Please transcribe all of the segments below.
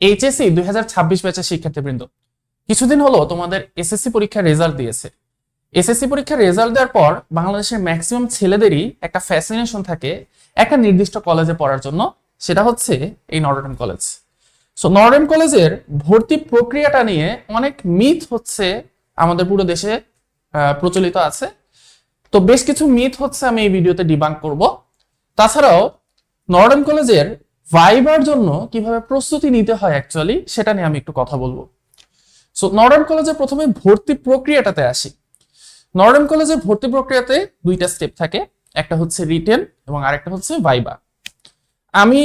HSC দুই হাজার ছাব্বিশ ব্যাচের শিক্ষার্থীবৃন্দ, কিছুদিন হলো তোমাদের এসএসসি পরীক্ষার রেজাল্ট দিয়েছে। এসএসসি পরীক্ষার রেজাল্ট দেওয়ার পর বাংলাদেশের ম্যাক্সিমাম ছেলেদেরই একটা ফ্যাসিনেশন থাকে একটা নির্দিষ্ট কলেজে পড়ার জন্য, সেটা হচ্ছে এই নর্ডন কলেজ সো নর্ডন কলেজের ভর্তি প্রক্রিয়াটা নিয়ে অনেক মিথ হচ্ছে আমাদের পুরো দেশে প্রচলিত আছে। তো বেশ কিছু মিথ হচ্ছে আমি এই ভিডিওতে ডিবাঙ্ক করব। তাছাড়াও নর্ডন কলেজের ভাইবার জন্য কীভাবে প্রস্তুতি নিতে হয় অ্যাকচুয়ালি সেটা নিয়ে আমি একটু কথা বলব। সো নর্ডন কলেজে প্রথমে ভর্তি প্রক্রিয়াটাতে আসি। নর্ডন কলেজে ভর্তি প্রক্রিয়াতে দুইটা স্টেপ থাকে, একটা হচ্ছে রিটেন এবং আরেকটা হচ্ছে ভাইবা আমি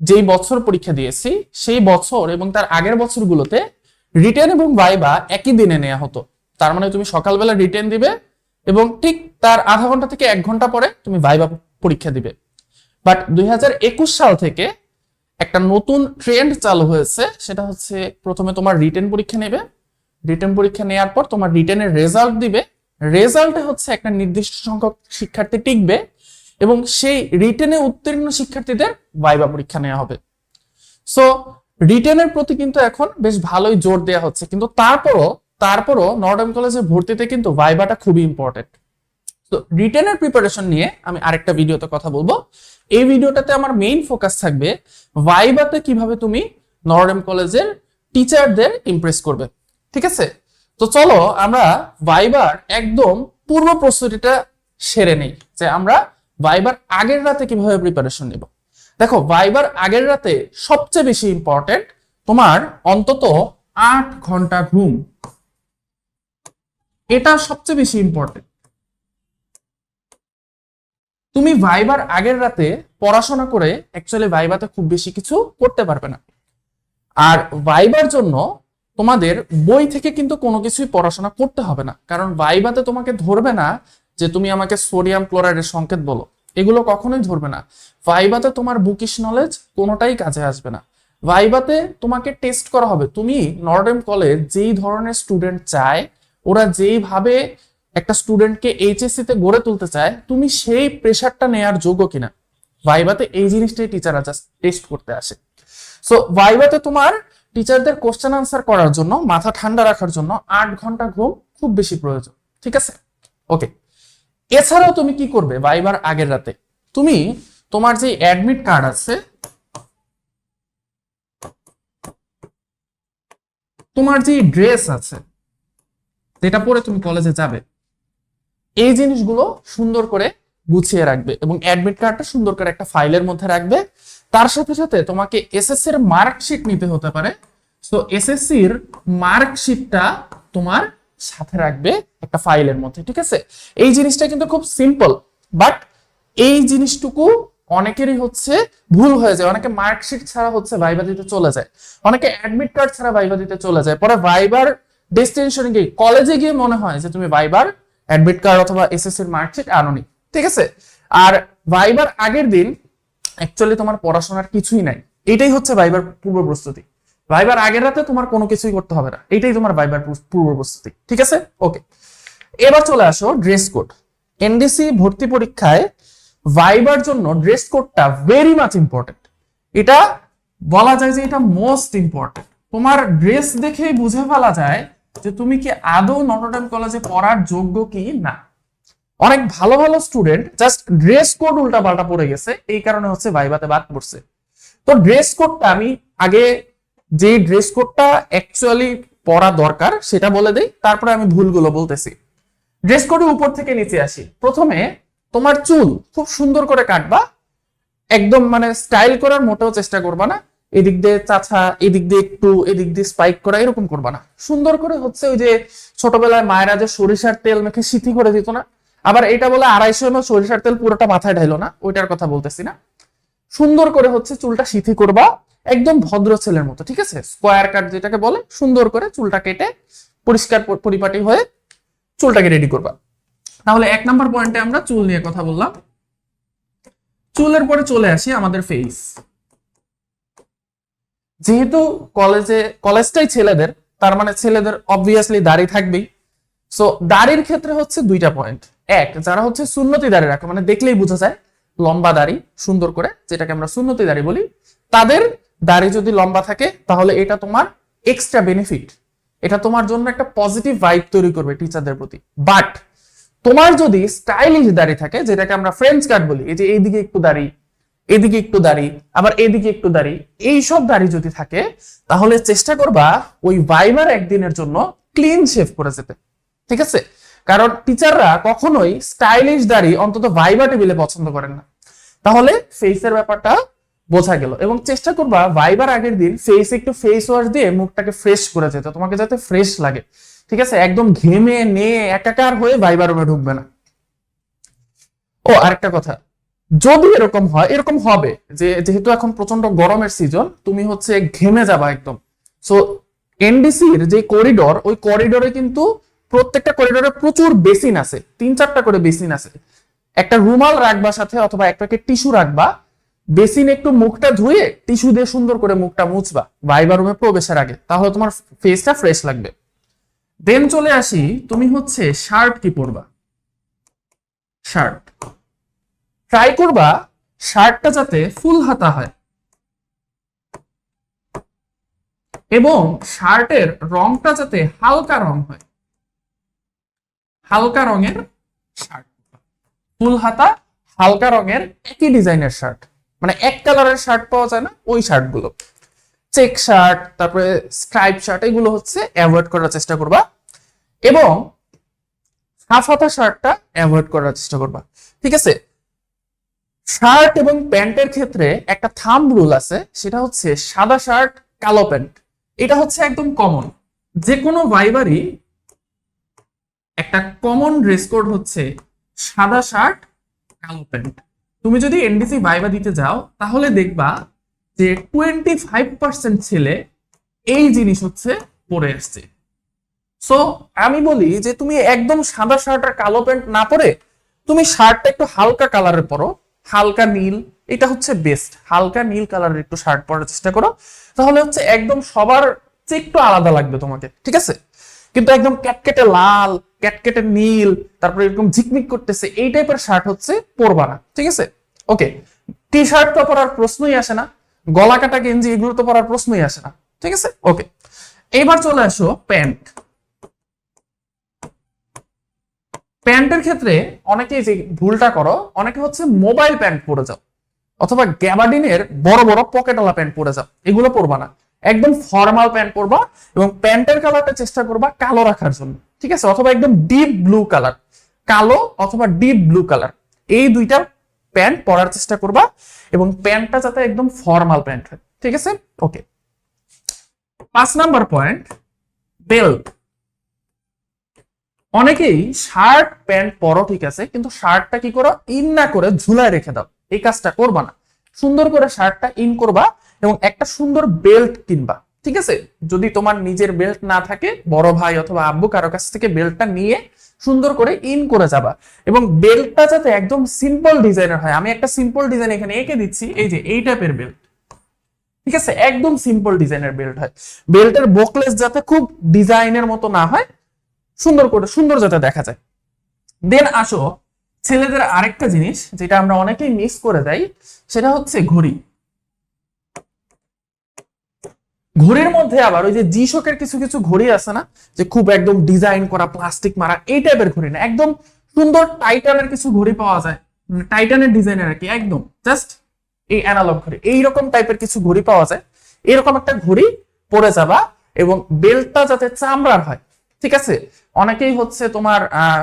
যেই বছর পরীক্ষা দিয়েছি, সেই বছর এবং তার আগের বছরগুলোতে রিটেন এবং ভাইবা একই দিনে নেওয়া হতো। তার মানে তুমি সকালবেলা রিটেন দিবে এবং ঠিক তার আধা ঘণ্টা থেকে এক ঘণ্টা পরে তুমি ভাইবা পরীক্ষা দিবে। বাট দুই হাজার একুশ সাল থেকে একটা নতুন ট্রেন্ড চালু হয়েছে, সেটা হচ্ছে প্রথমে তোমার রিটেন পরীক্ষা নেবে। রিটেন পরীক্ষা নেওয়ার পর তোমার রিটেনের রেজাল্ট দিবে। রেজাল্টে হচ্ছে একটা নির্দিষ্ট সংখ্যক শিক্ষার্থী টিকবে এবং সেই রিটেনে উত্তীর্ণ শিক্ষার্থীদের ভাইবা পরীক্ষা নেওয়া হবে। সো রিটেনের প্রতি কিন্তু এখন বেশ ভালোই জোর দেওয়া হচ্ছে। কিন্তু তারপরও তারপরও নর্ডন কলেজে ভর্তিতে কিন্তু ভাইবাটা খুবই ইম্পর্টেন্ট তো রিটেনের প্রিপারেশন নিয়ে আমি আরেকটা ভিডিওতে কথা বলব। এই ভিডিওটাতে আমার মেইন ফোকাস থাকবে ভাইবাতে কীভাবে তুমি নর্ডেম কলেজের টিচারদের ইমপ্রেস করবে। ঠিক আছে? তো চলো আমরা ভাইবার একদম পূর্ব প্রস্তুতিটা সেরে নেই যে আমরা ভাইবার আগের রাতে কীভাবে প্রিপারেশন নেব। দেখো ভাইবার আগের রাতে সবচেয়ে বেশি ইম্পর্টেন্ট তোমার অন্তত আট ঘণ্টা ঘুম। এটা সবচেয়ে বেশি ইম্পর্টেন্ট তুমি ভাইবার আগের রাতে পড়াশোনা করে অ্যাকচুয়ালি ভাইবাতে খুব বেশি কিছু করতে পারবে না। আর ভাইবার জন্য তোমাদের বই থেকে কিন্তু কোনো কিছুই পড়াশোনা করতে হবে না। কারণ ভাইবাতে তোমাকে ধরবে না যে তুমি আমাকে সোডিয়াম ক্লোরাইডের সংকেত বলো। এগুলো কখনোই ধরবে না। ভাইবাতে তোমার বুকিশ নলেজ কোনোটাই কাজে আসবে না। ভাইবাতে তোমাকে টেস্ট করা হবে। তুমি নর্ডেম কলেজ যেই ধরনের স্টুডেন্ট চায়, ওরা যেইভাবে একটা স্টুডেন্টকে এইচএসসি তে গড়ে তুলতে চায়, তুমি সেই প্রেশারটা নেয়ার যোগ্য কিনা? ভাইবাতে এই জিনিসটাই টিচাররা জাস্ট টেস্ট করতে আসে। সো ভাইবাতে তোমার টিচারদের কোশ্চেন আনসার করার জন্য, মাথা ঠান্ডা রাখার জন্য আট ঘণ্টা ঘুম খুব বেশি প্রয়োজন, ঠিক আছে? ওকে এছাড়াও তুমি কি করবে ভাইবার আগের রাতে? তুমি তোমার যে অ্যাডমিট কার্ড আছে, তোমার যে ড্রেস আছে, যেটা পরে তুমি কলেজে যাবে এই জিনিসগুলো সুন্দর করে গুছিয়ে রাখবে এবং অ্যাডমিট কার্ডটা সুন্দর করে একটা ফাইলের মধ্যে রাখবে। তার সাথে সাথে তোমাকে এসএসসি এর মার্কশিট নিতে হতে পারে। সো এসএসসির মার্কশিটটা তোমার সাথে রাখবে একটা ফাইলের মধ্যে, ঠিক আছে? এই জিনিসটা কিন্তু খুব সিম্পল বাট এই জিনিসটুকু অনেকেরই হচ্ছে ভুল হয়ে যায়। অনেকে মার্কশিট ছাড়া হচ্ছে ভাইবা দিতে চলে যায়। অনেকে অ্যাডমিট কার্ড ছাড়া ভাইবা দিতে চলে যায়। পরে ভাইবার ডেস্টিনেশনে গিয়ে কলেজে গিয়ে মনে হয় যে তুমি ভাইবার অ্যাডমিট কার্ড অথবা এসএসসির মার্কশিট আনোনি, ঠিক আছে? আর ভাইবার আগের দিন অ্যাকচুয়ালি তোমার পড়াশোনার কিছুই নাই। এটাই হচ্ছে ভাইবার পূর্ব প্রস্তুতি। ভাইবার আগের রাতে তোমার কোনো কিছুই করতে হবে না। এটাই তোমার ভাইবার পূর্ব প্রস্তুতি, ঠিক আছে? ওকে এবার চলে আসো ড্রেস কোড এনডিসি ভর্তি পরীক্ষায় ভাইবার জন্য ড্রেস কোডটা ভেরি মাচ ইম্পর্টেন্ট এটা বলা যায় যে এটা মোস্ট ইম্পর্টেন্ট তোমার ড্রেস দেখেই বুঝে ফেলা যায় যে তুমি কি আদৌ নটরডেম কলেজে পড়ার যোগ্য কি? না। অনেক ভালো ভালো স্টুডেন্ট জাস্ট ড্রেস কোড উল্টা পাল্টা পড়ে গেছে, এই কারণে হচ্ছে ভাইবাতে বাদ পড়ছে। তো ড্রেস কোডটা আমি আগে যে ড্রেস কোডটা অ্যাকচুয়ালি পড়া দরকার, সেটা বলে দেই, তারপরে আমি ভুলগুলো বলতেছি। ড্রেস কোডের উপর থেকে নিচে আসি। প্রথমে তোমার চুল খুব সুন্দর করে কাটবা, একদম মানে স্টাইল করার মোটেও চেষ্টা করবা না। এদিক দিয়ে চাছা এদিক দিয়ে একটু, এদিক দিয়ে স্পাইক করা, এরকম করবা না। সুন্দর করে হচ্ছে ওই যে ছোটবেলায় মায়েরা যে সরিষার তেল মেখে সিথি করে দিত না, আবার এটা বলে আড়াইশো এমএল সরিষার তেল পুরোটা মাথায় ঢাইলো না, ওইটার কথা বলতেছি না। সুন্দর করে হচ্ছে চুলটা সিথি করবা, একদম ভদ্র ছেলের মতো, ঠিক আছে? স্কোয়ার কাট যেটাকে বলে, সুন্দর করে চুলটা কেটে পরিষ্কার পরিপাটি হয়ে চুলটাকে রেডি করবা। তাহলে এক নম্বর পয়েন্টে আমরা চুল নিয়ে কথা বললাম। চুলের পরে চলে আসি আমাদের ফেস যেহেতু কলেজে কলেজটাই ছেলেদের, তার মানে ছেলেদের অবভিয়াসলি দাড়ি থাকবেই। সো দাড়ির ক্ষেত্রে হচ্ছে দুইটা পয়েন্ট এক, যারা হচ্ছে সুন্নতি দাড়ি রাখে মানে দেখলেই বোঝা যায়, লম্বা দাড়ি, সুন্দর করে, যেটাকে আমরা সুন্নতি দাড়ি বলি, তাদের দাড়ি যদি লম্বা থাকে, তাহলে এটা তোমার এক্সট্রা বেনিফিট এটা তোমার জন্য একটা পজিটিভ ভাইব তৈরি করবে টিচারদের প্রতি। বাট তোমার যদি স্টাইলিশ দাড়ি থাকে, যেটাকে আমরা ফ্রেঞ্চ কাট বলি, এই যে এইদিকে একটু দাড়ি এদিকে একটু দাড়ি, আবার এদিকে একটু দাড়ি, এইসব দাড়ি যদি থাকে, তাহলে চেষ্টা করবা ওই ভাইবার একদিনের জন্য ক্লিন শেভ করে যেতে। ঠিক আছে? কারণ টিচাররা কখনোই স্টাইলিশ দাড়ি অন্তত ভাইবা টেবিলে পছন্দ করেন না। তাহলে ফেসের ব্যাপারটা বোঝা গেল এবং চেষ্টা করবা ভাইবার আগের দিন ফেস একটু ফেস ওয়াশ দিয়ে মুখটাকে ফ্রেশ করে যেতে, তোমাকে যাতে ফ্রেশ লাগে। ঠিক আছে? একদম ঘেমে, নিয়ে, একাকার হয়ে ভাইবার রুমে ঢুকবে না। ও, আরেকটা কথা। যদি এরকম হয়, এরকম হবে যে যেহেতু এখন প্রচণ্ড গরমের সিজন তুমি হচ্ছে ঘেমে যাবা একদম। সো এনডিসির যে করিডোর ওই করিডোরে কিন্তু প্রত্যেকটা করিডোরে প্রচুর বেসিন আছে, তিন চারটা করে বেসিন আছে। একটা রুমাল রাখবা সাথে অথবা এক প্যাকেট টিস্যু রাখবা বেসিন একটু মুখটা ধুয়ে টিস্যু দিয়ে সুন্দর করে মুখটা মুছবা ভাইবার রুমে প্রবেশের আগে, তাহলে তোমার ফেসটা ফ্রেশ লাগবে। দেন চলে আসি, তুমি হচ্ছে শার্ট কি পরবা? শার্ট ট্রাই করবা, শার্টটা যাতে ফুল হাতা হয়। এবং শার্টের রংটা যাতে হালকা রং হয়। হালকা রঙের শার্ট। ফুল হাতা, হালকা রঙের একই ডিজাইনের শার্ট। মানে এক কালারের শার্ট পাওয়া যায় না, ওই শার্টগুলো। চেক শার্ট, তারপরে স্ট্রাইপ শার্ট, এগুলো হচ্ছে অ্যাভয়েড করার চেষ্টা করবা। এবং হাফ হাতা শার্টটা অ্যাভয়েড করার চেষ্টা করবা। ঠিক আছে? শার্ট এবং প্যান্টের ক্ষেত্রে একটা থাম রুল আছে, সেটা হচ্ছে সাদা শার্ট, কালো প্যান্ট। এটা হচ্ছে একদম কমন যে কোনো ভাইবারই একটা কমন ড্রেস কোড হচ্ছে সাদা শার্ট, কালো প্যান্ট। তুমি যদি এনডিসি ভাইবা দিতে যাও, তাহলে দেখবা যে টোয়েন্টি ফাইভ পার্সেন্ট ছেলে এই জিনিস হচ্ছে পরে আসছে। সো আমি বলি যে তুমি একদম সাদা শার্ট আর কালো প্যান্ট না পরে তুমি শার্টটা একটু হালকা কালারের পরো হালকা নীল, এটা হচ্ছে বেস্ট হালকা নীল কালারের একটু শার্ট পরার চেষ্টা করো। তাহলে হচ্ছে একদম সবার একটু আলাদা লাগবে তোমাকে, ঠিক আছে? কিন্তু একদম ক্যাটকেটে লাল ক্যাটকেটে নীল, তারপরে এরকম ঝিকমিক করতেছে, এই টাইপের শার্ট হচ্ছে পরবা না ঠিক আছে? ওকে টি শার্ট তো পরার প্রশ্নই আসে না, গলা কাটা গেঞ্জি এগুলো তো পরার প্রশ্নই আসে না, ঠিক আছে? ওকে এইবার চলে আসো প্যান্ট। প্যান্টের ক্ষেত্রে অনেকে যে ভুলটা করো, অনেকে হচ্ছে মোবাইল প্যান্ট পরে যাও অথবা গ্যাবাডিনের বড় বড় পকেটওয়ালা প্যান্ট পরে যাও, এগুলো পরবা না। একদম ফর্মাল প্যান্ট পরবা এবং প্যান্টের কালারটা চেষ্টা করবা কালো রাখার জন্য, ঠিক আছে? অথবা একদম ডিপ ব্লু কালার, কালো অথবা ডিপ ব্লু কালার, এই দুইটা প্যান্ট পরার চেষ্টা করবা এবং প্যান্টটা যাতে একদম ফর্মাল প্যান্ট হয়, ঠিক আছে? ওকে পাঁচ নাম্বার পয়েন্ট, বেল্ট। অনেকেই শার্ট, প্যান্ট পরো ঠিক আছে, কিন্তু শার্টটা কি করো, ইন না করে ঝুলায় রেখে দাও। এই কাজটা করবা না। সুন্দর করে শার্টটা ইন করবা এবং একটা সুন্দর বেল্ট কিনবা, ঠিক আছে? যদি তোমার নিজের বেল্ট না থাকে, বড় ভাই অথবা আব্বু কারও কাছ থেকে বেল্টটা নিয়ে সুন্দর করে ইন করে যাবা। এবং বেল্টটা যাতে একদম সিম্পল ডিজাইনের হয়, আমি একটা সিম্পল ডিজাইন এখানে এঁকে দিচ্ছি, এই যে এই টাইপের বেল্ট, ঠিক আছে? একদম সিম্পল ডিজাইনের বেল্ট হয়। বেল্টের বোকলেস যাতে খুব ডিজাইনের মতো না হয় সুন্দর করে, সুন্দর যাতে দেখা যায়। দেন আসো, ছেলেদের আরেকটা জিনিস যেটা আমরা অনেকেই মিস করে যাই, সেটা হচ্ছে ঘড়ি। ঘড়ির মধ্যে আবার ওই যে জি শোকের কিছু কিছু ঘড়ি আছে না, যে খুব একদম ডিজাইন করা প্লাস্টিক মারা, এই টাইপের ঘড়ি না, একদম সুন্দর টাইটানের কিছু ঘড়ি পাওয়া যায়। টাইটানের ডিজাইনের আর কি, একদম জাস্ট এই অ্যানালগ ঘড়ি, এইরকম টাইপের কিছু ঘড়ি পাওয়া যায়। এরকম একটা ঘড়ি পরে যাবা এবং বেল্টটা যাতে চামড়ার হয় ঠিক আছে? অনেকেই হচ্ছে তোমার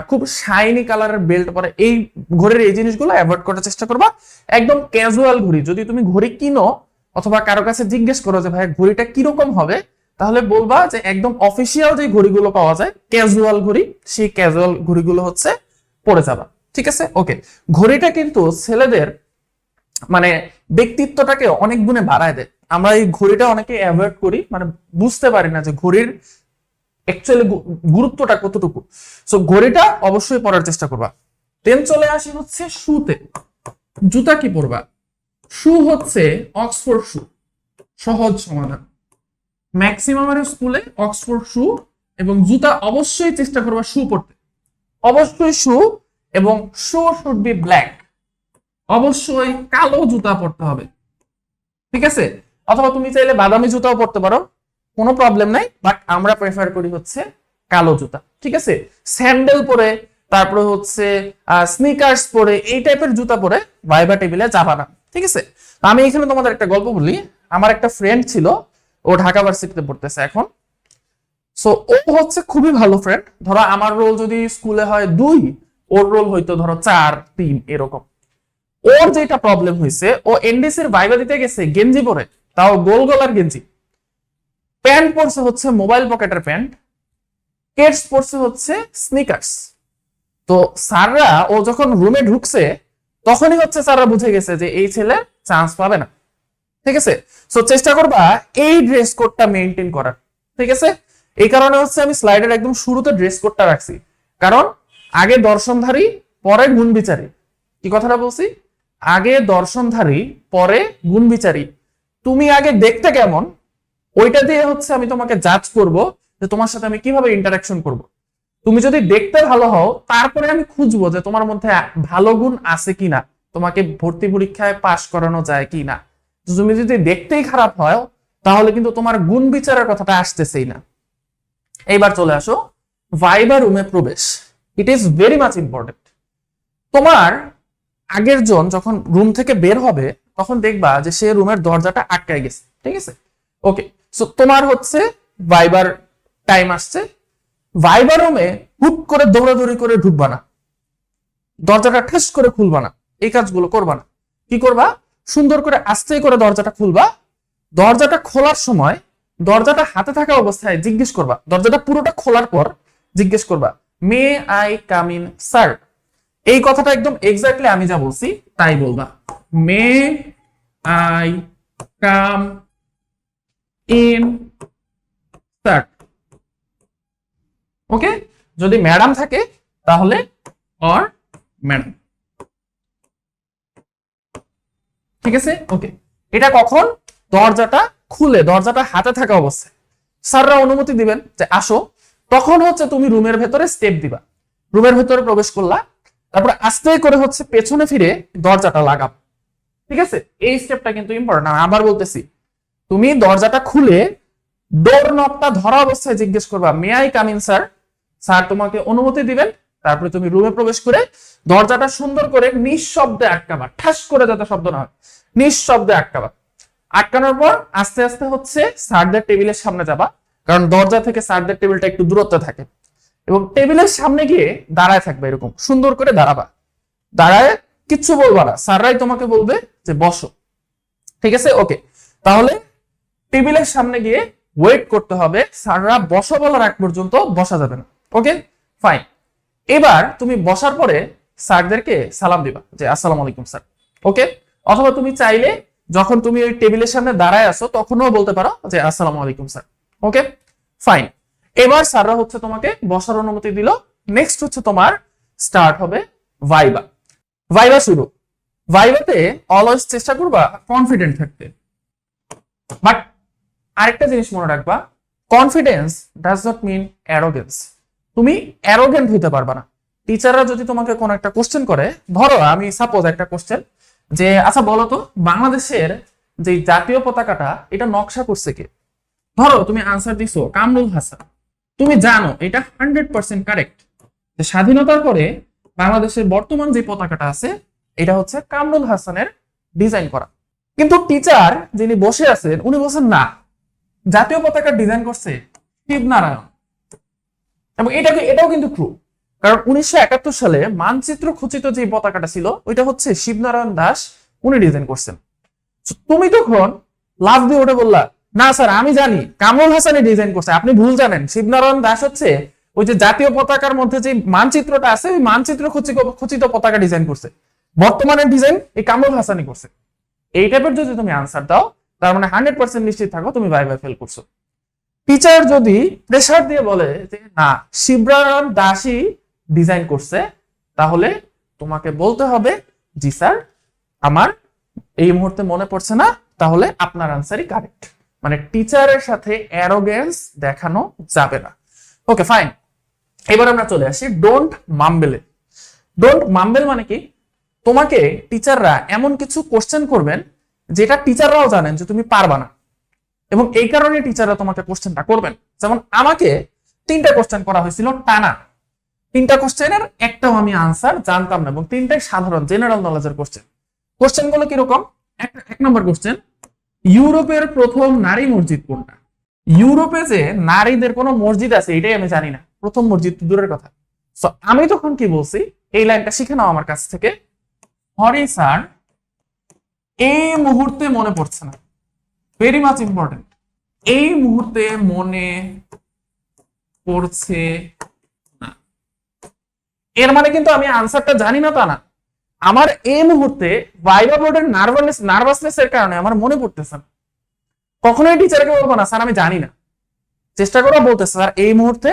খুব শাইনি কালারের বেল্ট পরে এই ঘড়ির এই জিনিসগুলো অ্যাভয়েড করার চেষ্টা করবা। একদম ক্যাজুয়াল ঘড়ি। যদি তুমি ঘড়ি কিনো অথবা কারও কাছে জিজ্ঞেস করো যে, ভাই, ঘড়িটা কীরকম হবে? তাহলে বলবা যে, একদম অফিসিয়াল যে ঘড়িগুলো পাওয়া যায় ক্যাজুয়াল ঘড়ি, সেই ক্যাজুয়াল ঘড়িগুলো হচ্ছে পরে যাবা। ঠিক আছে? ওকে ঘড়িটা কিন্তু ছেলেদের মানে ব্যক্তিত্বটাকে অনেক গুণে বাড়ায় দেয়। আমরা এই ঘড়িটা অনেকে অ্যাভয়েড করি মানে বুঝতে পারি না যে ঘড়ির অ্যাকচুয়ালি গুরুত্বটা কতটুকু? সো ঘড়িটা অবশ্যই পরার চেষ্টা করবা। দেন চলে আসি হচ্ছে শুতে। জুতা কি পরবা? শু হচ্ছে অক্সফোর্ড শু। সহজ সমাধান। ম্যাক্সিমামের স্কুলে অক্সফোর্ড শু এবং জুতা অবশ্যই চেষ্টা করবা শু পরতে। অবশ্যই শু এবং শু শুড বি ব্ল্যাক অবশ্যই কালো জুতা পরতে হবে। ঠিক আছে? অথবা তুমি চাইলে বাদামি জুতাও পরতে পারো। কোনো প্রবলেম নাই বাট আমরা প্রেফার করি হচ্ছে কালো জুতা, ঠিক আছে? স্যান্ডেল পরে, তারপরে হচ্ছে স্নিকার্স পরে, এই টাইপের জুতা পরে ভাইবা টেবিলে যাবা না, ঠিক আছে? আমি এখানে তোমাদের একটা গল্প বলি। আমার একটা ফ্রেন্ড ছিল, ও ঢাকা ভার্সিটিতে পড়তেছে এখন। সো ও হচ্ছে খুবই ভালো ফ্রেন্ড ধরো, আমার রোল যদি স্কুলে হয় দুই, ওর রোল হয়তো ধরো চার, তিন, এরকম। ওর যেটা প্রবলেম হয়েছে, ও এনডিসির ভাইবা দিতে গেছে গেঞ্জি পরে, তাও গোল গলার গেঞ্জি। প্যান্ট পরছে হচ্ছে মোবাইল পকেটের প্যান্ট কেটস পরছে হচ্ছে স্নিকার্স। তো স্যাররা, ও যখন রুমে ঢুকছে, তখনই হচ্ছে স্যাররা বুঝে গেছে যে এই ছেলে চান্স পাবে না। ঠিক আছে? সো চেষ্টা করবা এই ড্রেস কোডটা মেনটেন করার। ঠিক আছে? এই কারণে হচ্ছে আমি স্লাইডের একদম শুরুতে ড্রেস কোডটা রাখছি। কারণ আগে দর্শনধারী, পরে গুণ বিচারী কি কথাটা বলছি? আগে দর্শনধারী, পরে গুণ বিচারী তুমি আগে দেখতে কেমন? ওইটা দিয়ে হচ্ছে আমি তোমাকে জাজ করব যে তোমার সাথে আমি কীভাবে ইন্টারাকশন করব। তুমি যদি দেখতে ভালো হও, তারপরে আমি খুঁজবো যে তোমার মধ্যে ভালো গুণ আছে কিনা, তোমাকে ভর্তি পরীক্ষায় পাশ করানো যায় কিনা। তুমি যদি দেখতেই খারাপ হয় তাহলে কিন্তু তোমার গুণ বিচারের কথাটা আসতেছেই না। এইবার চলে আসো। ভাইবা রুমে প্রবেশ। It is very much important তোমার আগের জন যখন রুম থেকে বের হবে, তখন দেখবা যে সে রুমের দরজাটা আটকায় গেছে। ঠিক আছে? ওকে সো তোমার হচ্ছে ভাইবার টাইম আসছে। ভাইবার রুমে হুট করে দৌড়াদৌড়ি করে ঢুকবা না। দরজাটা ঠেস করে খুলবা না। এই কাজগুলো করবা না। কি করবা? সুন্দর করে আস্তে করে দরজাটা খুলবা। দরজাটা খোলার সময় দরজাটা হাতে থাকা অবস্থায় জিজ্ঞেস করবা। দরজাটা পুরোটা খোলার পর জিজ্ঞেস করবা may I come in sir এই কথাটা একদম এক্স্যাক্টলি আমি যা বলছি, তাই বলবা। May I come in sir. Okay? যদি ম্যাডাম থাকে, তাহলে অর ম্যাডাম। ঠিক আছে? ওকে। এটা কখন? দরজাটা খুলে, দরজাটা হাতে থাকা অবস্থায়। স্যাররা অনুমতি দিবেন যে আসো। তখন হচ্ছে তুমি রুমের ভেতরে স্টেপ দিবা। রুমের ভেতরে প্রবেশ করলা। তারপরে আস্তে করে হচ্ছে পেছনে ফিরে দরজাটা লাগাব ঠিক আছে? এই স্টেপটা কিন্তু ইম্পর্টেন্ট আবার বলতেছি তুমি দরজাটা খুলে ডোর নবটা ধরা অবস্থায় জিজ্ঞেস করবা may I come in sir sir তোমাকে অনুমতি দিবেন, তারপরে তুমি রুমে প্রবেশ করে দরজাটা সুন্দর করে নিঃশব্দে আটকাবা, ঠাস করে যাতে শব্দ না হয়, নিঃশব্দে আটকাবা। আটকানোর পর আস্তে আস্তে হচ্ছে স্যারদের টেবিলের সামনে যাবা, কারণ দরজা থেকে স্যারদের টেবিলটা একটু দূরত্বে থাকে এবং টেবিলের সামনে গিয়ে দাঁড়ায় থাকবে এরকম, সুন্দর করে দাঁড়াবা। দাঁড়ায় কিচ্ছু বলবা না, স্যাররাই তোমাকে বলবে যে বসো। ঠিক আছে? ওকে তাহলে টেবিলের সামনে গিয়ে ওয়েট করতে হবে। স্যাররা বসো বলার আগ পর্যন্ত বসা যাবে না। ওকে ফাইন এবার তুমি বসার পরে স্যারদেরকে সালাম দিবা যে, আসসালামু আলাইকুম, স্যার। ওকে অথবা তুমি চাইলে যখন তুমি ওই টেবিলের সামনে দাঁড়ায় আসো তখনও বলতে পারো যে, আসসালামু আলাইকুম, স্যার। ওকে ফাইন এবার স্যাররা হচ্ছে তোমাকে বসার অনুমতি দিল। নেক্সট হচ্ছে তোমার স্টার্ট হবে ভাইবা। ভাইবা শুরু। ভাইবাতে অলওয়েজ চেষ্টা করবা কনফিডেন্ট থাকতে। বাট আরেকটা জিনিস মনে রাখবা confidence does not mean arrogance তুমি অ্যারোগেন্ট হইতে পারবা না। টিচাররা যদি তোমাকে কোনো একটা কোশ্চেন করে, ধরো আমি সাপোজ একটা কোশ্চেন যে আচ্ছা বলো তো, বাংলাদেশের যে জাতীয় পতাকাটা, এটা নকশা করছে কে? ধরো তুমি আনসার দিছো, কামরুল হাসান। তুমি জানো, এটা হান্ড্রেড পার্সেন্ট কারেক্ট যে স্বাধীনতার পরে বাংলাদেশের বর্তমান যে পতাকাটা আছে, এটা হচ্ছে কামরুল হাসানের ডিজাইন করা। কিন্তু টিচার যিনি বসে আছেন, উনি বলছেন, না জাতীয় পতাকার ডিজাইন করছে শিবনারায়ণ এবং এটা এটাও কিন্তু ট্রু কারণ উনিশশো একাত্তর সালে মানচিত্র খচিত যে পতাকাটা ছিল, ওইটা হচ্ছে শিবনারায়ণ দাস উনি ডিজাইন করছেন। তুমি তখন লাভ দিয়ে ওটা বললা, না স্যার, আমি জানি। কামরুল হাসানি ডিজাইন করছে। আপনি ভুল জানেন। শিবনারায়ণ দাস হচ্ছে ওই যে জাতীয় পতাকার মধ্যে যে মানচিত্রটা আছে, ওই মানচিত্র খচিত পতাকা ডিজাইন করছে। বর্তমানের ডিজাইন এই কামরুল হাসানি করছে। এই টাইপের যদি তুমি আনসার দাও তার মানে হান্ড্রেড পার্সেন্ট নিশ্চিত থাকো, তুমি বাই ফেল করছ। টিচার যদি প্রেশার দিয়ে বলে যে, না শিবরায়ণ দাসই ডিজাইন করছে, তাহলে তোমাকে বলতে হবে, জি স্যার, আমার এই মুহূর্তে মনে পড়ছে না, তাহলে আপনার আনসারই কারেক্ট মানে টিচারের সাথে অ্যারোগেন্স দেখানো যাবে না। ওকে ফাইন এবার আমরা চলে আসি ডোন্ট মাম্বেলে ডোন্ট মাম্বেল মানে কি? তোমাকে টিচাররা এমন কিছু কোশ্চেন করবেন যেটা টিচাররাও জানেন যে তুমি পারবা না। এবং এই কারণে টিচাররা তোমাকে কোশ্চেনটা করবেন। যেমন আমাকে তিনটা কোশ্চেন করা হয়েছিল টানা। তিনটা কোশ্চেনের একটাও আমি আনসার জানতাম না এবং তিনটাই সাধারণ জেনারেল নলেজের কোশ্চেন কোশ্চেনগুলো কীরকম? এক নম্বর কোশ্চেন ইউরোপের প্রথম নারী মসজিদ কোনটা? ইউরোপে যে নারীদের কোনো মসজিদ আছে, এটাই আমি জানি না। প্রথম মসজিদ দূরের কথা। আমি তখন কি বলছি? এই লাইনটা শিখে নাও আমার কাছ থেকে। হরি স্যার এই মুহূর্তে মনে পড়ছে না। ভেরি মাচ ইম্পর্টেন্ট এই মুহূর্তে মনে পড়ছে না। এর মানে কিন্তু আমি আনসারটা জানি না তা না। আমার এই মুহূর্তে ভাইবা বোর্ডের নার্ভাসনেস নার্ভাসনেস এর কারণে আমার মনে পড়তেছে না। কখনোই টিচারকে বলব না স্যার আমি জানি না। চেষ্টা করো বলতেছে স্যার এই মুহূর্তে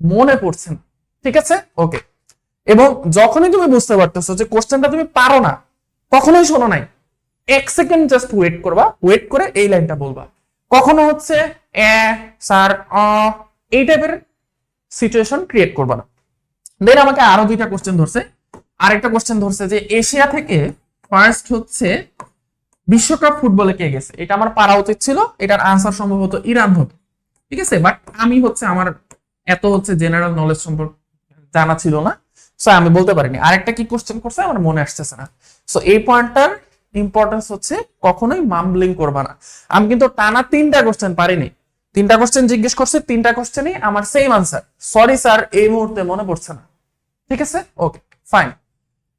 মনে পড়ছে না। ঠিক আছে? ওকে এবং যখনই তুমি বুঝতে পারতেছো যে কোশ্চেনটা তুমি পারো না, কখনোই শোনো নাই। এক সেকেন্ড জাস্ট ওয়েট করবা। ওয়েট করে এই লাইনটা বলবা। কখনো হচ্ছে এ, স্যার এই টাইপের সিচুয়েশন ক্রিয়েট করবা না। দেন আমাকে আরও দুইটা কোশ্চেন ধরছে। আরেকটা কোশ্চেন ধরছে যে এশিয়া থেকে ফার্স্ট হচ্ছে বিশ্বকাপ ফুটবলে কে গেছে? এটা আমার পারা উচিত ছিল। এটার আনসার সম্ভবত ইরান হতো ঠিক আছে? বাট আমি হচ্ছে আমার এত হচ্ছে জেনারেল নলেজ সম্পর্কে জানা ছিল না। সো আমি বলতে পারিনি। আরেকটা কি কোশ্চেন করছে? আমার মনে আসতেছে না। সো এই পয়েন্টটার ইম্পর্টেন্স হচ্ছে কখনোই মামব্লিং করবা না। আমি কিন্তু টানা তিনটা কোশ্চেন পারিনি। তিনটা কোশ্চেন জিজ্ঞেস করছে, তিনটা কোশ্চেনই আমার সেম আনসার সরি স্যার এই মুহূর্তে মনে পড়ছে না। ঠিক আছে? ওকে ফাইন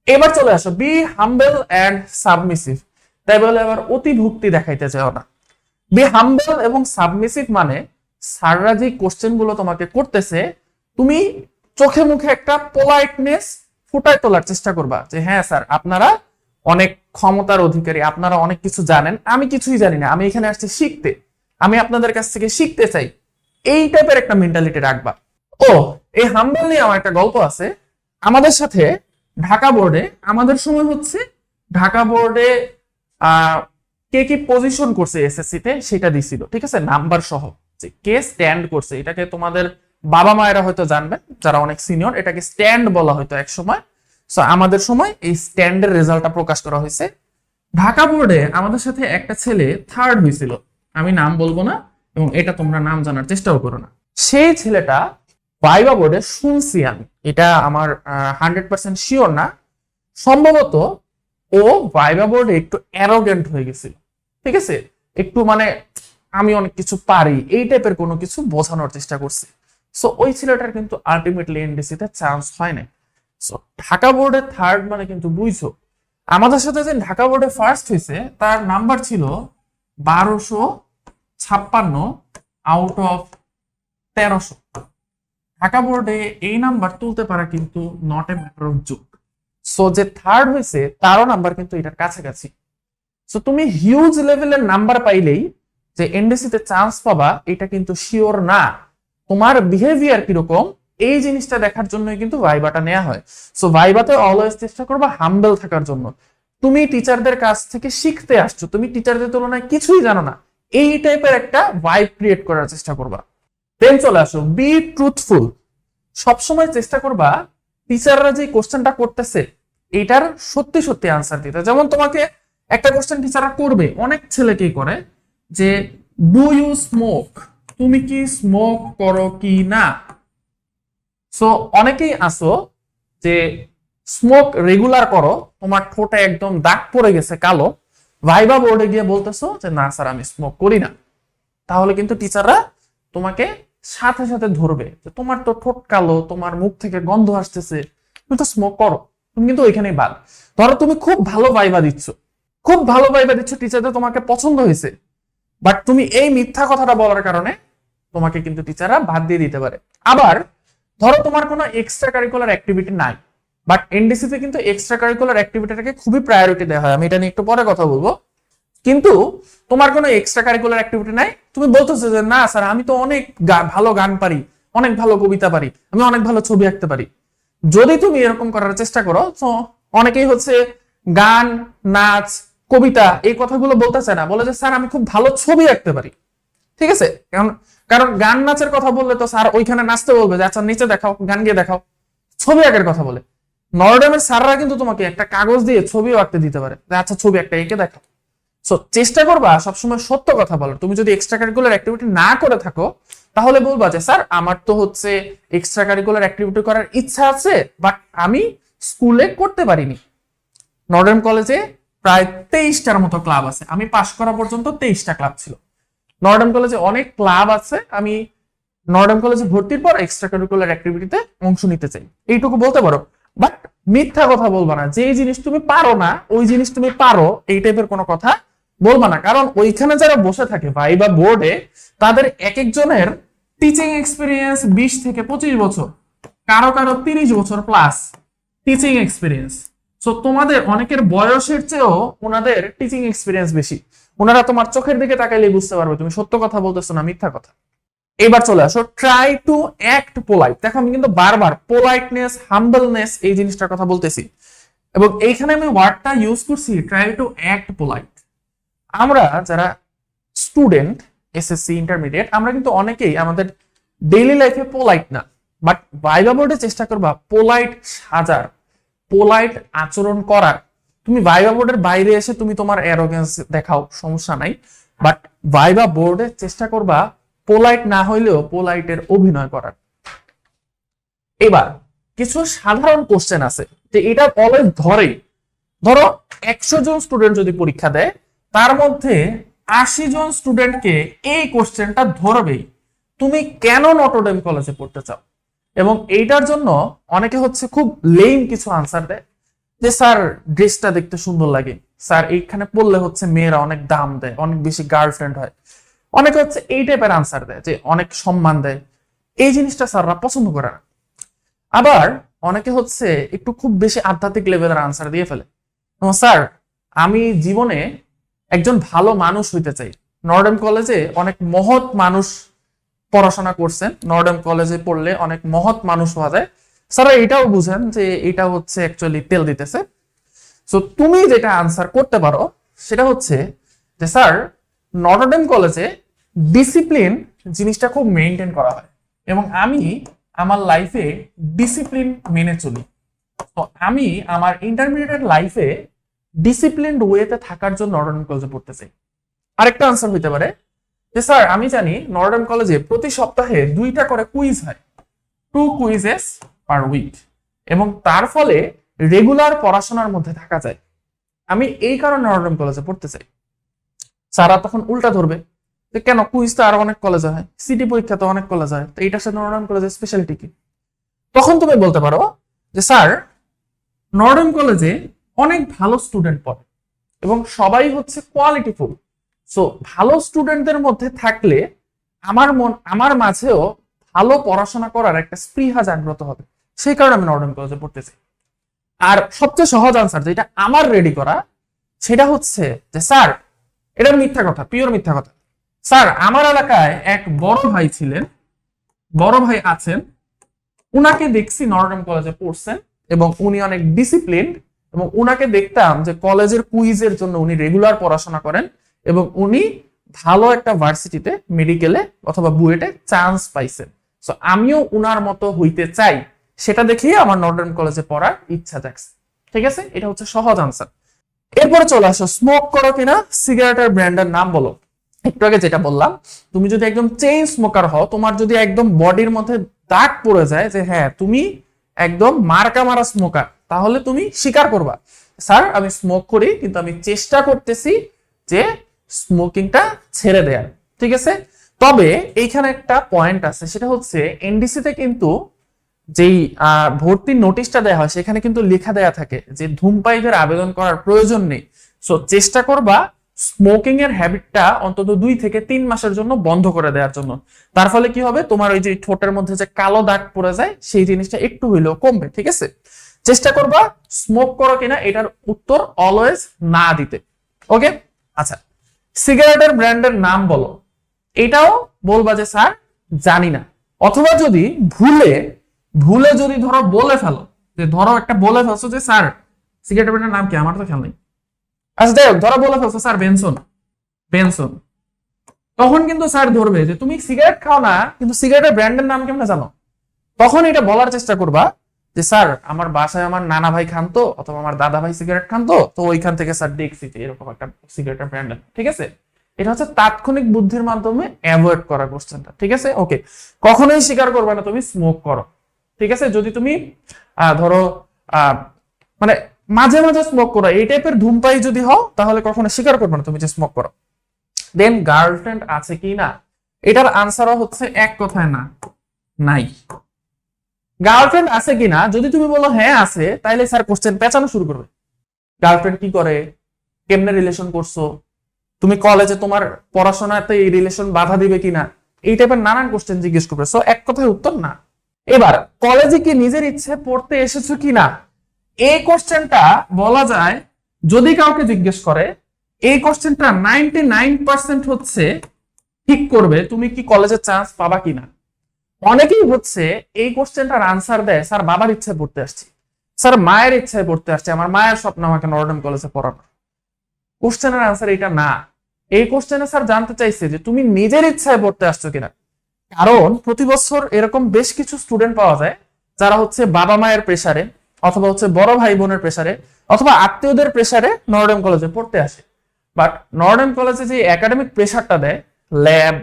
এবার চলে আসো। বি হাম্বেল অ্যান্ড সাবমিসিভ তাই বলে এবার অতিভুক্তি দেখাইতে চাও না। বি হাম্বেল এবং সাবমিসিভ মানে স্যাররা যে কোশ্চেনগুলো তোমাকে করতেছে, তুমি চোখে মুখে একটা পোলাইটনেস ফুটায় তোলার চেষ্টা করবা। যে হ্যাঁ স্যার আপনারা অনেক ক্ষমতার অধিকারী, আপনারা অনেক কিছু জানেন, আমি কিছুই জানি না, আমি এখানে আসছি শিখতে, আমি আপনাদের কাছ থেকে শিখতে চাই। এই টাইপের একটা মেন্টালিটি রাখবা। ও, এই হাম্বেল নিয়ে আমার একটা গল্প আছে। আমাদের সাথে ঢাকা বোর্ডে আমাদের সময় হচ্ছে ঢাকা বোর্ডে কে কি পজিশন করছে এসএসসি তে সেটা দিছিল, ঠিক আছে? নাম্বার সহ। যে কে স্ট্যান্ড করছে, এটাকে তোমাদের বাবা মায়েরা হয়তো জানবেন, যারা অনেক সিনিয়র এটাকে স্ট্যান্ড বলা হয়তো এক সময়। সো আমাদের সময় এই স্ট্যান্ডের রেজাল্টটা প্রকাশ করা হয়েছে। ঢাকা বোর্ডে আমাদের সাথে একটা ছেলে থার্ড হয়েছিল। আমি নাম বলব না এবং এটা তোমরা নাম জানার চেষ্টাও করো না। সেই ছেলেটা ভাইবা বোর্ডে শুনছি আমি। এটা আমার হান্ড্রেড পার্সেন্ট শিওর না। সম্ভবত ও ভাইবা বোর্ডে একটু অ্যারোগেন্ট হয়ে গেছিল। ঠিক আছে? একটু মানে আমি অনেক কিছু পারি, এই টাইপের কোনো কিছু বোঝানোর চেষ্টা করছে। সো ওই ছেলেটার কিন্তু আলটিমেটলি এনডিসিতে চান্স হয় না সো ঢাকা বোর্ডে থার্ড মানে কিন্তু বুঝছ আমাদের সাথে যে ঢাকা বোর্ডে ফার্স্ট হয়েছে, তার নাম্বার ছিল বারোশো ছাপ্পান্ন আউট অফ তেরোশো। ঢাকা বোর্ডে এই নাম্বার তুলতে পারা কিন্তু not a matter of joke so যে থার্ড হয়েছে, তারও নাম্বার কিন্তু এটার কাছাকাছি। সো তুমি হিউজ লেভেলের নাম্বার পাইলেই যে এনডিসিতে চান্স পাবা, এটা কিন্তু শিওর না। তোমার বিহেভিয়ার কীরকম? এই জিনিসটা দেখার জন্যই কিন্তু ভাইবাটা নেওয়া হয়। সো ভাইবাতে অলওয়েজ চেষ্টা করবা হাম্বেল থাকার জন্য। তুমি টিচারদের কাছ থেকে শিখতে আসছো, তুমি টিচারদের তুলনায় কিছুই জানো না। এই টাইপের একটা ভাইব ক্রিয়েট করার চেষ্টা করবা। দেন চলে আসো বি ট্রুথফুল সবসময় চেষ্টা করবা টিচাররা যে কোশ্চেনটা করতেছে, এটার সত্যি সত্যি আনসার দিতে। যেমন তোমাকে একটা কোশ্চেন টিচাররা করবে, অনেক ছেলেকেই করে, যে ডু ইউ স্মোক তুমি কি স্মোক করো কি না? সো অনেকেই আসো যে স্মোক রেগুলার করো, তোমার ঠোঁটে একদম দাগ পড়ে গেছে কালো, ভাইবা বোর্ডে গিয়ে বলতেছো যে, না স্যার, আমি স্মোক করি না। তাহলে কিন্তু টিচাররা তোমাকে সাথে সাথে ধরবে যে, তোমার তো ঠোঁট কালো, তোমার মুখ থেকে গন্ধ আসতেছে, তুমি তো স্মোক করো, তুমি কিন্তু ওইখানেই বাদ। ধরো তুমি খুব ভালো ভাইবা দিচ্ছ, খুব ভালো ভাইবা দিচ্ছ টিচারদের তোমাকে পছন্দ হয়েছে বাট তুমি এই মিথ্যা কথাটা বলার কারণে তোমাকে কিন্তু টিচাররা বাদ দিয়ে দিতে পারে। আবার ধরো তোমার কোনো এক্সট্রা কারিকুলার অ্যাক্টিভিটি নাই বাট এনডিসিতে কিন্তু এক্সট্রা কারিকুলার অ্যাক্টিভিটিটাকে খুবই প্রায়োরিটি দেওয়া হয়। আমি এটা নিয়ে একটু পরে কথা বলব। কিন্তু তোমার কোনো এক্সট্রা কারিকুলার অ্যাক্টিভিটি নাই, তুমি বলতেছো যে, না, স্যার, আমি তো অনেক ভালো গান পারি, অনেক ভালো কবিতা পারি, আমি অনেক ভালো ছবি আঁকতে পারি। যদি তুমি এরকম করার চেষ্টা করো, তো অনেকেই হচ্ছে গান, নাচ, কবিতা, এই কথাগুলো বলতে চায় না। বলে যে, স্যার, আমি খুব ভালো ছবি আঁকতে পারি। ঠিক আছে? কারণ কারণ গান নাচের কথা বললে তো স্যার ওইখানে নাচতে বলবে যে আচ্ছা নিচে দেখাও, গান গিয়ে দেখাও। ছবি আঁকার কথা বলে। নরডেমের স্যাররা কিন্তু তোমাকে একটা কাগজ দিয়ে ছবিও আঁকতে দিতে পারে। আচ্ছা ছবি একটা এঁকে দেখাও। সো চেষ্টা করবা সবসময় সত্য কথা বলো তুমি যদি এক্সট্রা কারিকুলার অ্যাক্টিভিটি না করে থাকো, তাহলে বলবা যে, স্যার, আমার তো হচ্ছে এক্সট্রা কারিকুলার অ্যাক্টিভিটি করার ইচ্ছা আছে বাট আমি স্কুলে করতে পারিনি। নর্ডার্ন কলেজে প্রায় তেইশটার মতো ক্লাব আছে। আমি পাশ করা পর্যন্ত তেইশটা ক্লাব ছিল। নর্ডার্ন কলেজে অনেক ক্লাব আছে, আমি নর্ডার্ন কলেজে ভর্তির পর এক্সট্রা কারিকুলার অ্যাক্টিভিটিতে অংশ নিতে চাই। এইটুকু বলতে পারো। বাট মিথ্যা কথা বলবা না। যে জিনিস তুমি পারো না, ওই জিনিস তুমি পারো, এই টাইপের কোনো কথা বলবা না। কারণ ওইখানে যারা বসে থাকে, ভাই বা বোর্ডে তাদের এক একজনের টিচিং এক্সপিরিয়েন্স বিশ থেকে পঁচিশ বছর, কারও কারও তিরিশ বছর প্লাস টিচিং এক্সপিরিয়েন্স সো তোমাদের অনেকের বয়সের চেয়েও ওনাদের টিচিং এক্সপিরিয়েন্স বেশি। ওনারা তোমার চোখের দিকে তাকাইলে বুঝতে পারবে, তুমি সত্য কথা বলতেছো না, মিথ্যা কথা। এবার চলে আসো ট্রাই টু অ্যাক্ট পোলাইট দেখো, আমি কিন্তু বারবার পোলাইটনেস হাম্বলনেস এই জিনিসটার কথা বলতেছি। এবং এইখানে আমি ওয়ার্ডটা ইউজ করছি ট্রাই টু অ্যাক্ট পোলাইট আমরা যারা স্টুডেন্ট এসএসসি ইন্টারমিডিয়েট আমরা কিন্তু অনেকেই আমাদের ডেইলি লাইফে পোলাইট না। বাট ভাইবা বোর্ডে চেষ্টা করবা পোলাইট সাজার পোলাইট আচরণ করার। তুমি ভাইবা বোর্ডের বাইরে এসে তুমি তোমার অ্যারোগেন্স দেখাও, সমস্যা নাই। বাট ভাইবা বোর্ডে চেষ্টা করবা পোলাইট না হইলেও পোলাইটের অভিনয় করার। এবার কিছু সাধারণ কোশ্চেন আছে, যে এটা অলওয়েজ ধরে ধরো একশো জন স্টুডেন্ট যদি পরীক্ষা দেয়, তার মধ্যে আশি জন স্টুডেন্টকে এই কোশ্চেনটা ধরবেই। তুমি কেন নটরডেম কলেজে পড়তে চাও? এবং এইটার জন্য অনেকে হচ্ছে খুব লেম কিছু আনসার দেয়। যে স্যার ড্রেসটা দেখতে সুন্দর লাগে। স্যার, এইখানে পড়লে হচ্ছে মেয়েরা অনেক দাম দেয়, অনেক বেশি গার্লফ্রেন্ড হয়। অনেকে হচ্ছে এই টাইপের আনসার দেয় যে অনেক সম্মান দেয়। এই জিনিসটা স্যাররা পছন্দ করে না। আবার অনেকে হচ্ছে একটু খুব বেশি আধ্যাত্মিক লেভেলের আনসার দিয়ে ফেলে। স্যার, আমি জীবনে একজন ভালো মানুষ হইতে চাই। নর্ডেম কলেজে অনেক মহৎ মানুষ পড়াশোনা করছেন। নর্ডেম কলেজে পড়লে অনেক মহৎ মানুষ হওয়া যায়। স্যার, এটাও বুঝেন যে এটা হচ্ছে অ্যাকচুয়ালি তেল দিতেছে। সো তুমি যেটা আনসার করতে পারো, সেটা হচ্ছে যে স্যার, নটরডেম কলেজে ডিসিপ্লিন জিনিসটা খুব মেনটেন করা হয় এবং আমি আমার লাইফে ডিসিপ্লিন মেনে চলি। তো আমি আমার ইন্টারমিডিয়েট লাইফে ডিসিপ্লিন ওয়েতে থাকার জন্য নটরডেম কলেজে পড়তে চাই। আরেকটা আনসার হইতে পারে, যে স্যার, আমি জানি নটরডেম কলেজে প্রতি সপ্তাহে দুইটা করে কুইজ হয়। টু কুইজেস পার উইক এবং তার ফলে রেগুলার পড়াশোনার মধ্যে থাকা যায়। আমি এই কারণে নটরডেম কলেজে পড়তে চাই। স্যারা তখন উল্টা ধরবে যে কেন কুইজ তো আরও অনেক কলেজে হয় সিটি পরীক্ষা তো অনেক কলেজ হয়, তো এইটার সাথে নটরডেম কলেজের স্পেশালিটি কি? তখন তুমি বলতে পারো যে স্যার, নর্ডেম কলেজে অনেক ভালো স্টুডেন্ট পড়ে এবং সবাই হচ্ছে কোয়ালিটিফুল সো ভালো স্টুডেন্টদের মধ্যে থাকলে আমার মন, আমার মাঝেও ভালো পড়াশোনা করার একটা স্পৃহা জাগ্রত হবে। সেই কারণে আমি নর্ডেম কলেজে পড়তেছি। আর সবচেয়ে সহজ আনসার যেটা আমার রেডি করা, সেটা হচ্ছে যে, স্যার, এটা মিথ্যা কথা পিওর মিথ্যা কথা। স্যার, আমার এলাকায় এক বড় ভাই ছিলেন, বড় ভাই আছেন, উনাকে দেখছি নর্ডেম কলেজে পড়ছেন এবং উনি অনেক ডিসিপ্লিন এবং উনাকে দেখতাম যে, কলেজের কুইজের জন্য উনি রেগুলার পড়াশোনা করেন এবং উনি ভালো একটা ভার্সিটিতে মেডিকেলে অথবা বুয়েটে চান্স পাইছেন। সো আমিও উনার মতো হইতে চাই। সেটা দেখেই আমার নর্ডার্ন কলেজে পড়ার ইচ্ছা জাগছে। ঠিক আছে? এটা হচ্ছে সহজ আনসার এরপরে চলে আসো স্মোক করো কিনা সিগারেটের ব্র্যান্ডের নাম বলো। একটু আগে যেটা বললাম, তুমি যদি একদম চেইন স্মোকার হও, তোমার যদি একদম বডির মধ্যে দাগ পড়ে যায় যে হ্যাঁ তুমি একদম মার্কা মারা স্মোকার তাহলে তুমি স্বীকার করবা। স্যার, আমি স্মোক করি, কিন্তু আমি চেষ্টা করতেছি যে স্মোকিংটা ছেড়ে দেয়ার। ঠিক আছে? তবে এইখানে একটা পয়েন্ট আছে, সেটা হচ্ছে এনডিসিতে কিন্তু যেই ভর্তির নোটিশটা দেওয়া হয়, সেখানে কিন্তু লেখা দেয়া থাকে যে ধূমপায়ীদের আবেদন করার প্রয়োজন নেই। সো চেষ্টা করবা স্মোকিং এর হ্যাবিটটা অন্তত দুই থেকে তিন মাসের জন্য বন্ধ করে দেওয়ার জন্য। তার ফলে কি হবে? তোমার ওই যে ঠোঁটের মধ্যে যে কালো দাগ পড়ে যায়, সেই জিনিসটা একটু হইলেও কমবে, ঠিক আছে? চেষ্টা করবা স্মোক করো কিনা, এটার উত্তর অলওয়েজ না দিতে। ওকে আচ্ছা সিগারেটের ব্র্যান্ডের নাম বলো। এটাও বলবা যে, স্যার, জানি না। অথবা যদি ভুলে ভুলে যদি ধরো বলে ফেলো, যে ধরো একটা বলে ফেলছো যে, স্যার, সিগারেটের ব্র্যান্ডের নাম কি? আমার তো খেয়াল নেই। আচ্ছা যাই হোক, ধরো বলে ফেলছো, স্যার, বেনসন বেনসন। তখন কিন্তু স্যার ধরবে যে, তুমি সিগারেট খাও না, কিন্তু সিগারেটের ব্র্যান্ডের নাম কেমন জানো? তখন এটা বলার চেষ্টা করবা যে, স্যার, আমার বাসায় আমার নানা ভাই খান তো, অথবা আমার দাদা ভাই সিগারেট খান তো তো ওইখান থেকে স্যার দেখছি যে, এরকম একটা সিগারেটের ব্র্যান্ড ঠিক আছে? এটা হচ্ছে তাৎক্ষণিক বুদ্ধির মাধ্যমে অ্যাভয়েড করা কোশ্চেনটা ঠিক আছে? ওকে কখনোই স্বীকার করবে না তুমি স্মোক করো। ঠিক আছে? যদি তুমি ধরো মানে মাঝে মাঝে স্মোক করো, এই টাইপের ধূমপাই যদি হও, তাহলে কখনো স্বীকার করবে না তুমি যে স্মোক করো। দেন গার্লফ্রেন্ড আছে কি না? এটার আনসারও হচ্ছে এক কথায় না, নাই। গার্লফ্রেন্ড আছে কিনা যদি তুমি বলো হ্যাঁ আছে তাহলে স্যার কোশ্চেন পেঁচানো শুরু করবে। গার্লফ্রেন্ড কি করে? কেমনে রিলেশন করছ? তুমি কলেজে তোমার পড়াশোনাতে এই রিলেশন বাধা দিবে কিনা? এই টাইপের নানান কোশ্চেন জিজ্ঞেস করবে। সো এক কথায় উত্তর না। এবার কলেজে কি নিজের ইচ্ছে পড়তে এসেছ কিনা? এই কোশ্চেনটা বলা যায়, যদি কাউকে জিজ্ঞেস করে, এই কোশ্চেনটা নাইনটি নাইন পার্সেন্ট হচ্ছে, ঠিক করবে, তুমি কি কলেজে চান্স পাবা কিনা? অনেকেই হচ্ছে, এই কোশ্চেনটার আনসার দেয়, স্যার, বাবার ইচ্ছায় পড়তে আসছি। স্যার, মায়ের ইচ্ছায় পড়তে আসছে, আমার মায়ের স্বপ্ন আমাকে নরডম কলেজে পড়ানো। কোশ্চেনের আনসার এটা না। এই কোশ্চেনে স্যার জানতে চাইছে যে, তুমি নিজের ইচ্ছায় পড়তে আসছো কিনা? কারণ প্রতি বছর এরকম বেশ কিছু স্টুডেন্ট পাওয়া যায়, যারা হচ্ছে বাবা মায়ের প্রেসারে অথবা হচ্ছে বড় ভাই বোনের প্রেসারে অথবা আত্মীয়দের প্রেসারে নরডেম কলেজে পড়তে আসে। বাট নরডেম কলেজে যে একাডেমিক প্রেসারটা দেয় ল্যাব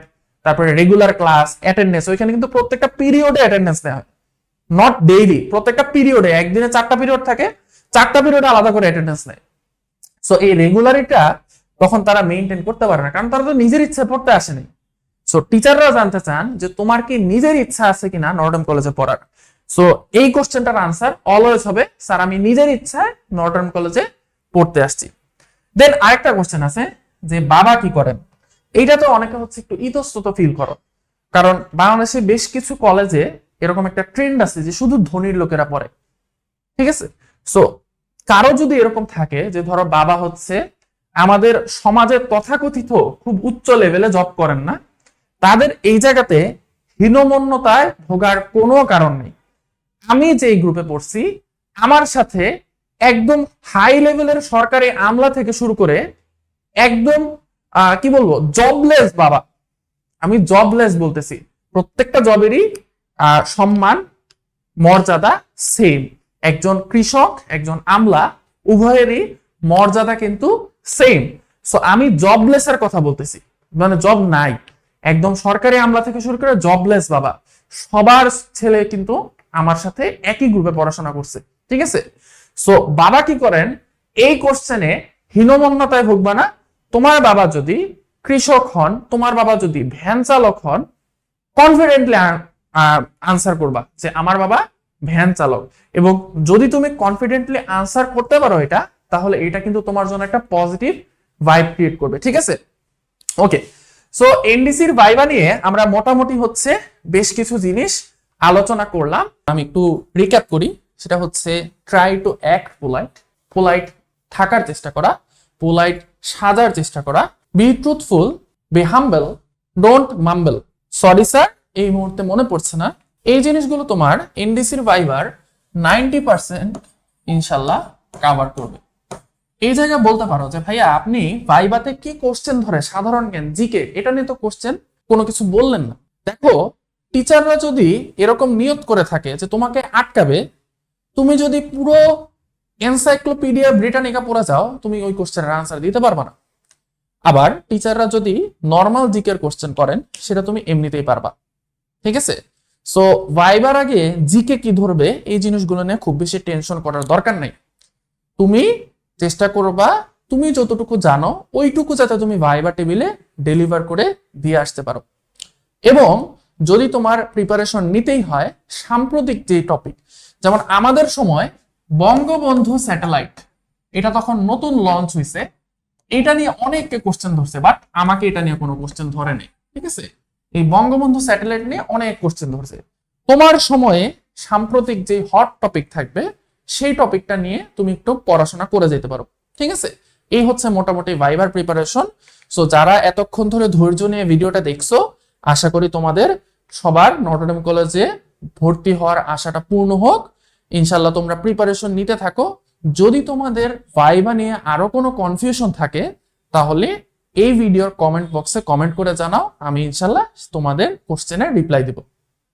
তারপরে রেগুলার ক্লাস অ্যাটেন্ডেন্স ওইখানে কিন্তু প্রত্যেকটা পিরিয়ডে অ্যাটেন্ডেন্স দেওয়া হয়। নট ডেইলি প্রত্যেকটা পিরিয়ডে একদিনে চারটা পিরিয়ড থাকে, চারটা পিরিয়ডে আলাদা করে অ্যাটেন্ডেন্স নেয়। সো এই রেগুলারিটা তখন তারা মেনটেন করতে পারে না, কারণ তারা তো নিজের ইচ্ছে পড়তে আসেনি। সো টিচাররা জানতে চান যে তোমার কি নিজের ইচ্ছা আছে কিনা নর্ডন কলেজে পড়ার। সো এই কোশ্চেনটার আনসার অলওয়েজ হবে স্যার আমি নিজের ইচ্ছায় নর্ডন কলেজে পড়তে আসছি। দেন আরেকটা কোশ্চেন আছে, যে বাবা কি করেন? এইটা তো অনেকে হচ্ছে একটু ইতস্তত ফিল করো কারণ বাংলাদেশে বেশ কিছু কলেজে এরকম একটা ট্রেন্ড আছে যে শুধু ধনীর লোকেরা পড়ে। ঠিক আছে? সো কারও যদি এরকম থাকে যে ধরো বাবা হচ্ছে আমাদের সমাজের তথাকথিত খুব উচ্চ লেভেলে জব করেন না তাদের এই জায়গাতে হীনমন্যতায় ভোগার কোনো কারণ নেই। আমি যেই গ্রুপে পড়ছি, আমার সাথে একদম হাই লেভেলের সরকারি আমলা থেকে শুরু করে একদম কি বলব জবলেস বাবা। আমি জবলেস বলতেছি। প্রত্যেকটা জবেরই সম্মান, মর্যাদা সেম একজন কৃষক, একজন আমলা, উভয়েরই মর্যাদা কিন্তু সেম সো আমি জবলেসের কথা বলতেছি। মানে জব নাই। একদম সরকারি আমলা থেকে শুরু করে জবলেস বাবা। সবার ছেলে কিন্তু আমার সাথে একই গ্রুপে পড়াশোনা করছে, ঠিক আছে? সো বাবা কি করেন? এই কোশ্চেনে হীনমন্যতায় ভুগবা না। তোমার বাবা যদি কৃষক হন, তোমার বাবা যদি ভ্যান চালক হন কনফিডেন্টলি আনসার করবা যে আমার বাবা ভ্যান চালক। এবং যদি তুমি কনফিডেন্টলি আনসার করতে পারো এটা, তাহলে এটা কিন্তু তোমার জন্য একটা পজিটিভ ভাইব ক্রিয়েট করবে, ঠিক আছে? ওকে সো এনডিসির ভাইবা নিয়ে আমরা মোটামুটি হচ্ছে বেশ কিছু জিনিস আলোচনা করলাম। আমি একটু রিক্যাপ করি। সেটা হচ্ছে try to act polite polite থাকার চেষ্টা করা। পোলাইট সাজার চেষ্টা করা। Be truthful be humble don't mumble sorry sir এই মুহূর্তে মনে পড়ছে না। এই জিনিসগুলো তোমার এনডিসির ভাইবার নাইনটি পার্সেন্ট ইনশাল্লাহ কাভার করবে। এই জায়গায় বলতে পারো যে, ভাইয়া, আপনি ভাইবাতে কি কোশ্চেন ধরে? সাধারণ জ্ঞান জিকে এটা নিয়ে তো কোশ্চেন কোনো কিছু বললেন না। দেখো টিচাররা যদি এরকম নিয়ত করে থাকে যে, তোমাকে আটকাবে, তুমি যদি পুরো এনসাইক্লোপিডিয়া ব্রিটানিকা পড়ে যাও, তুমি ওই কোশ্চেনের আনসার দিতে পারবে না। আবার টিচাররা যদি নর্মাল জিকের কোশ্চেন করেন, সেটা তুমি এমনিতেই পারবা। ঠিক আছে? সো ভাইবার আগে জিকে কি ধরবে? এই জিনিসগুলো নিয়ে খুব বেশি টেনশন করার দরকার নেই। তুমি চেষ্টা করবা, তুমি যতটুকু জানো, ওইটুকু যাতে তুমি ভাইবা টেবিলে ডেলিভার করে দিয়ে আসতে পারো। এবং যদি তোমার প্রিপারেশন নিতেই হয়, সাম্প্রতিক যে টপিক যেমন আমাদের সময় বঙ্গবন্ধু স্যাটেলাইট এটা তখন নতুন লঞ্চ হয়েছে এটা নিয়ে অনেককে কোশ্চেন ধরছে বাট আমাকে এটা নিয়ে কোনো কোশ্চেন ধরে নেই, ঠিক আছে? এই বঙ্গবন্ধু স্যাটেলাইট নিয়ে অনেক কোশ্চেন ধরছে। তোমার সময়ে সাম্প্রতিক যে হট টপিক থাকবে সেই টপিকটা নিয়ে তুমি একটু পড়াশোনা করে যেতে পারো। ঠিক আছে? এই হচ্ছে মোটামুটি ভাইবার প্রিপারেশন সো যারা এতক্ষণ ধরে ধৈর্য নিয়ে ভিডিওটা দেখছ, আশা করি তোমাদের সবার নটরডেম কলেজে ভর্তি হওয়ার আশাটা পূর্ণ হোক। ইনশাল্লাহ তোমরা প্রিপারেশন নিতে থাকো। যদি তোমাদের ভাইবা নিয়ে আরও কোনো কনফিউশন থাকে, তাহলে এই ভিডিওর কমেন্ট বক্সে কমেন্ট করে জানাও। আমি ইনশাল্লাহ তোমাদের কোশ্চেনের রিপ্লাই দিব।